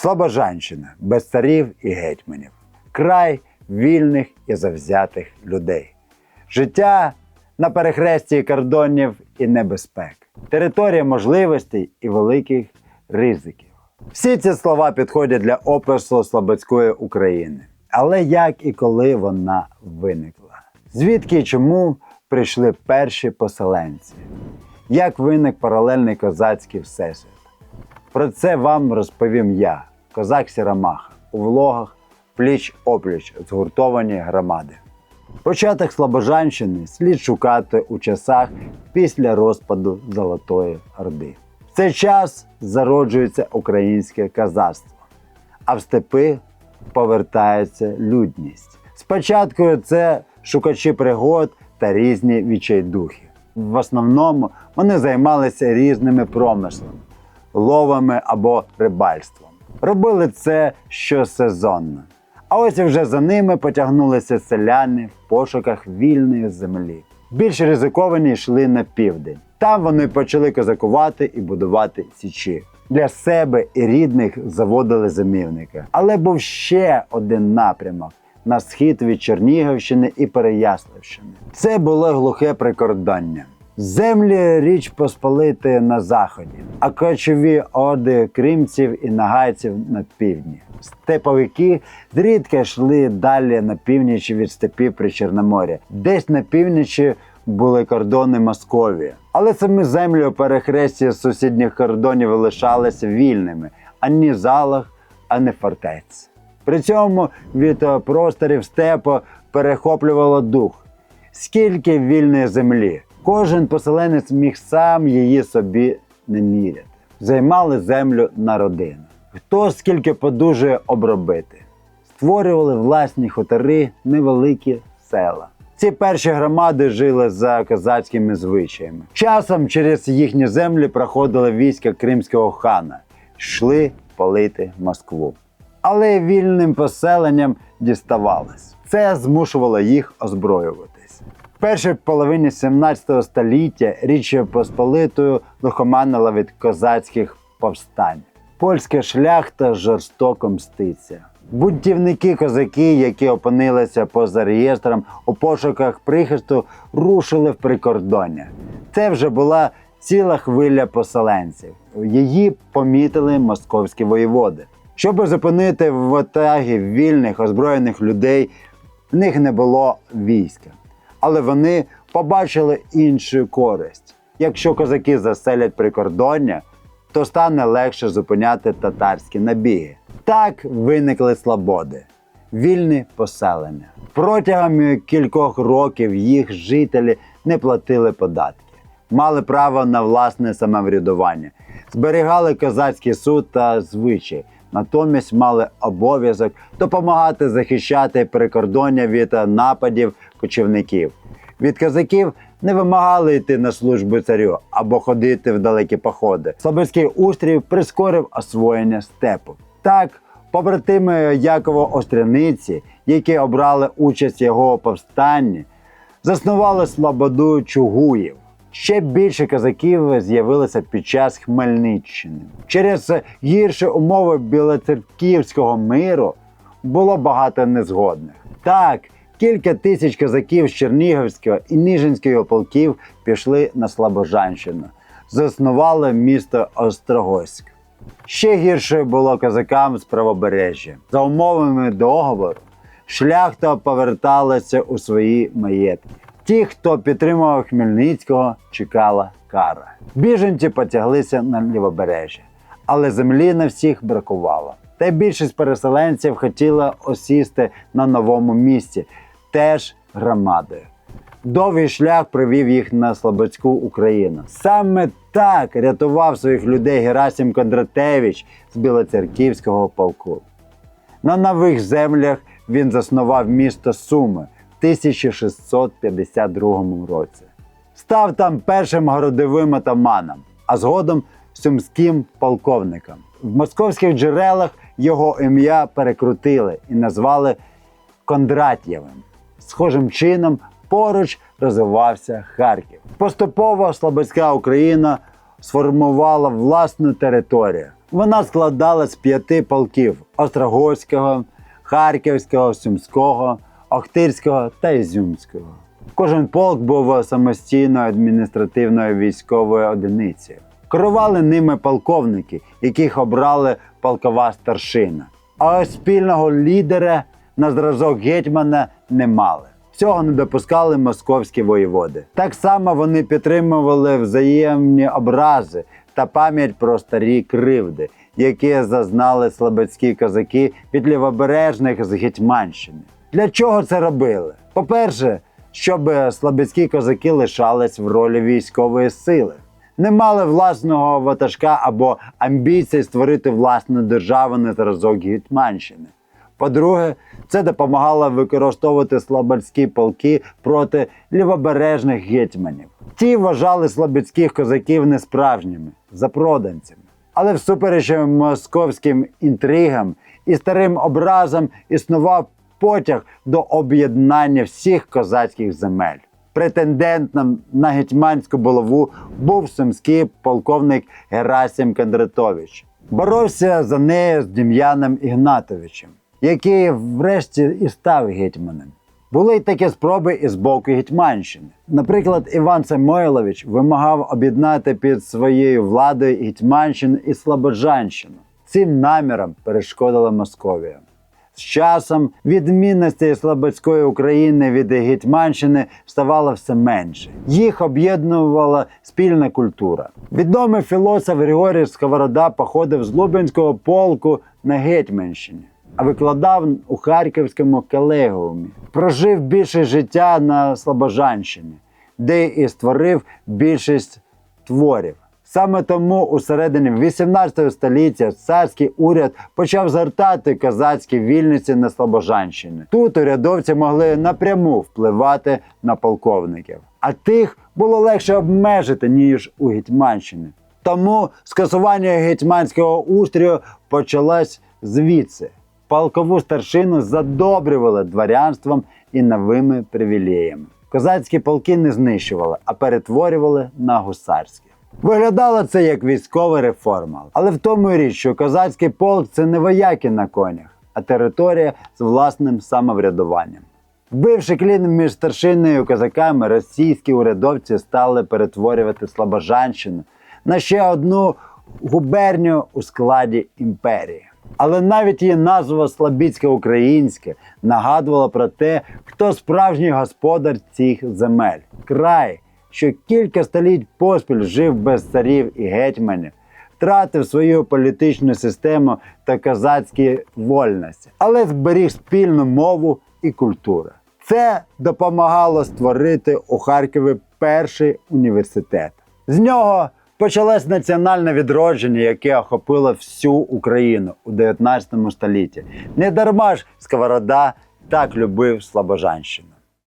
Слобожанщина без царів і гетьманів, край вільних і завзятих людей, життя на перехресті кордонів і небезпек, територія можливостей і великих ризиків. Всі ці слова підходять для опису Слободської України. Але як і коли вона виникла? Звідки і чому прийшли перші поселенці? Як виник паралельний козацький всесвіт? Про це вам розповім я, козак Сірамаха, у влогах пліч опліч згуртовані громади. Початок Слобожанщини слід шукати у часах після розпаду Золотої Орди. В цей час зароджується українське казацтво, а в степи повертається людність. Спочатку це шукачі пригод та різні відчайдухи. В основному вони займалися різними промислами, ловами або рибальством. Робили це щосезонно. А ось вже за ними потягнулися селяни в пошуках вільної землі. Більш ризиковані йшли на південь. Там вони почали козакувати і будувати січі. Для себе і рідних заводили зимівника. Але був ще один напрямок на схід від Чернігівщини і Переяславщини. Це було глухе прикордоння. Землі річ Посполити на заході, а кочові оди кримців і нагайців на півдні. Степовики зрідка йшли далі на північ від степів при Чорноморі. Десь на північі були кордони Московії. Але самі землі у перехресті сусідніх кордонів лишалися вільними ані залах, ані фортець. При цьому від просторів степу перехоплювало дух. Скільки вільної землі, кожен поселенець міг сам її собі не міряти. Займали землю на родину. Хто скільки подужує обробити, створювали власні хутори, невеликі села. Ці перші громади жили за козацькими звичаями. Часом через їхні землі проходили війська кримського хана, йшли палити Москву. Але вільним поселенням діставалось. Це змушувало їх озброюватись. Першій половині 17 століття Річ Посполитою лихоманила від козацьких повстань. Польська шляхта жорстоко мститься. Бунтівники козаки, які опинилися поза реєстром у пошуках прихисту, рушили в прикордоння. Це вже була ціла хвиля поселенців. Її помітили московські воєводи. Щоб зупинити в отагі вільних озброєних людей, в них не було війська. Але вони побачили іншу користь. Якщо козаки заселять прикордоння, то стане легше зупиняти татарські набіги. Так виникли слободи, вільні поселення. Протягом кількох років їх жителі не платили податки, мали право на власне самоврядування, зберігали козацький суд та звичай, натомість мали обов'язок допомагати захищати прикордоння від нападів кочівників. Від козаків не вимагали йти на службу царю або ходити в далекі походи. Слободський устрій прискорив освоєння степу. Так, побратими Якова Остряниці, які обрали участь в його повстанні, заснували слободу Чугуїв. Ще більше козаків з'явилося під час Хмельниччини. Через гірші умови білоцерківського миру було багато незгодних. Так, кілька тисяч козаків з Чернігівського і Ніжинського полків пішли на Слобожанщину, заснували місто Острогоськ. Ще гірше було козакам з правобережжя. За умовами договору, шляхта поверталася у свої маєтки. Ті, хто підтримував Хмельницького, чекала кара. Біженці потяглися на лівобережжя, але землі на всіх бракувало. Та більшість переселенців хотіла осісти на новому місці, теж громадою. Довгий шлях привів їх на Слободську Україну. Саме так рятував своїх людей Герасим Кондратевич з Білоцерківського полку. На нових землях він заснував місто Суми в 1652 році. Став там першим городовим атаманом, а згодом сумським полковником. В московських джерелах його ім'я перекрутили і назвали Кондратєвим. Схожим чином поруч розвивався Харків. Поступово Слободська Україна сформувала власну територію. Вона складалась з п'яти полків: Острогорського, Харківського, Сумського, Охтирського та Ізюмського. Кожен полк був самостійною адміністративною військовою одиницею. Керували ними полковники, яких обрали полкова старшина. А ось спільного лідера на зразок гетьмана не мали. Цього не допускали московські воєводи. Так само вони підтримували взаємні образи та пам'ять про старі кривди, які зазнали слободські козаки від лівобережних з Гетьманщини. Для чого це робили? По-перше, щоб слободські козаки лишались в ролі військової сили, не мали власного ватажка або амбіцій створити власну державу на зразок Гетьманщини. По-друге, це допомагало використовувати слободські полки проти лівобережних гетьманів. Ті вважали слободських козаків несправжніми, запроданцями. Але всупереч московським інтригам і старим образам існував потяг до об'єднання всіх козацьких земель. Претендентом на гетьманську булаву був сумський полковник Герасим Кондратович. Боровся за нею з Дем'яном Ігнатовичем, який врешті і став гетьманом. Були й такі спроби і з боку Гетьманщини. Наприклад, Іван Самойлович вимагав об'єднати під своєю владою Гетьманщину і Слободжанщину. Цим намірам перешкодила Московія. З часом відмінностей Слободської України від Гетьманщини ставало все менше. Їх об'єднувала спільна культура. Відомий філософ Григорій Сковорода походив з Лубенського полку на Гетьманщині, викладав у Харківському колегіумі. Прожив більше життя на Слобожанщині, де і створив більшість творів. Саме тому у середині 18 століття царський уряд почав згортати козацькі вільниці на Слобожанщині. Тут урядовці могли напряму впливати на полковників, а тих було легше обмежити ніж у Гетьманщині. Тому скасування гетьманського устрою почалось звідси. Полкову старшину задобрювали дворянством і новими привілеями. Козацькі полки не знищували, а перетворювали на гусарські. Виглядало це як військова реформа, але в тому і річ, що козацький полк це не вояки на конях, а територія з власним самоврядуванням. Вбивши клін між старшиною і козаками, російські урядовці стали перетворювати Слобожанщину на ще одну губернію у складі імперії. Але навіть її назва Слобідська українське нагадувала про те, хто справжній господар цих земель. Край, що кілька століть поспіль жив без царів і гетьманів, втратив свою політичну систему та козацькі вольності, але зберіг спільну мову і культуру. Це допомагало створити у Харкові перший університет. З нього почалось національне відродження, яке охопило всю Україну у 19 столітті. Не дарма ж Сковорода так любив Слобожанщину.